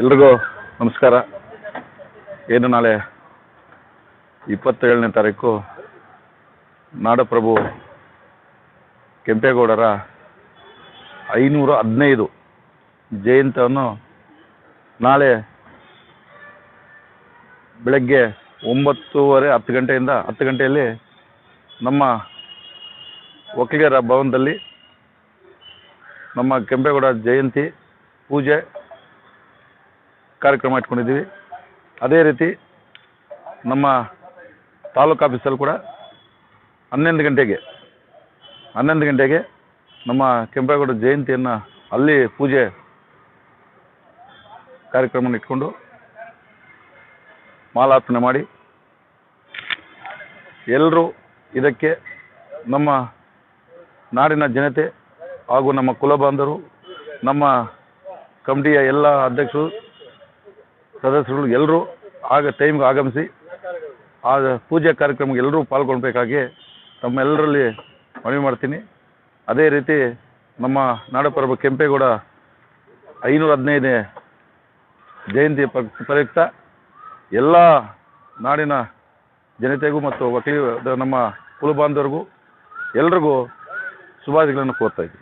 ಎಲ್ರಿಗೂ ನಮಸ್ಕಾರ. ಏನು ನಾಳೆ ಇಪ್ಪತ್ತೇಳನೇ ತಾರೀಕು ನಾಡಪ್ರಭು ಕೆಂಪೇಗೌಡರ ಐನೂರ ಹದಿನೈದು ಜಯಂತಿಯನ್ನು ನಾಳೆ ಬೆಳಗ್ಗೆ ಒಂಬತ್ತೂವರೆ, ಹತ್ತು ಗಂಟೆಯಿಂದ ಹತ್ತು ಗಂಟೆಯಲ್ಲಿ ನಮ್ಮ ಒಕ್ಕಲಿಗರ ಭವನದಲ್ಲಿ ನಮ್ಮ ಕೆಂಪೇಗೌಡ ಜಯಂತಿ ಪೂಜೆ ಕಾರ್ಯಕ್ರಮ ಇಟ್ಕೊಂಡಿದ್ದೀವಿ. ಅದೇ ರೀತಿ ನಮ್ಮ ತಾಲೂಕು ಆಫೀಸಲ್ಲಿ ಕೂಡ ಹನ್ನೊಂದು ಗಂಟೆಗೆ ಹನ್ನೊಂದು ಗಂಟೆಗೆ ನಮ್ಮ ಕೆಂಪೇಗೌಡ ಜಯಂತಿಯನ್ನು ಅಲ್ಲಿ ಪೂಜೆ ಕಾರ್ಯಕ್ರಮ ಇಟ್ಕೊಂಡು ಮಾಲಾರ್ಪಣೆ ಮಾಡಿ ಎಲ್ಲರೂ ಇದಕ್ಕೆ ನಮ್ಮ ನಾಡಿನ ಜನತೆ ಹಾಗೂ ನಮ್ಮ ಕುಲಬಾಂಧವರು ನಮ್ಮ ಕಮಿಟಿಯ ಎಲ್ಲ ಅಧ್ಯಕ್ಷರು ಸದಸ್ಯರು ಎಲ್ಲರೂ ಆಗ ಟೈಮ್ಗೆ ಆಗಮಿಸಿ ಆ ಪೂಜೆ ಕಾರ್ಯಕ್ರಮಕ್ಕೆ ಎಲ್ಲರೂ ಪಾಲ್ಗೊಳ್ಬೇಕಾಗಿ ತಮ್ಮೆಲ್ಲರಲ್ಲಿ ಮನವಿ ಮಾಡ್ತೀನಿ. ಅದೇ ರೀತಿ ನಮ್ಮ ನಾಡಪ್ರಭು ಕೆಂಪೇಗೌಡ ಐನೂರ ಹದಿನೈದನೇ ಜಯಂತಿ ಪ್ರಯುಕ್ತ ಎಲ್ಲ ನಾಡಿನ ಜನತೆಗೂ ಮತ್ತು ವಕೀಲ ನಮ್ಮ ಕುಲಬಾಂಧವರಿಗೂ ಎಲ್ರಿಗೂ ಶುಭಾಶಯಗಳನ್ನು ಕೋರ್ತಾ ಇದ್ದೀನಿ.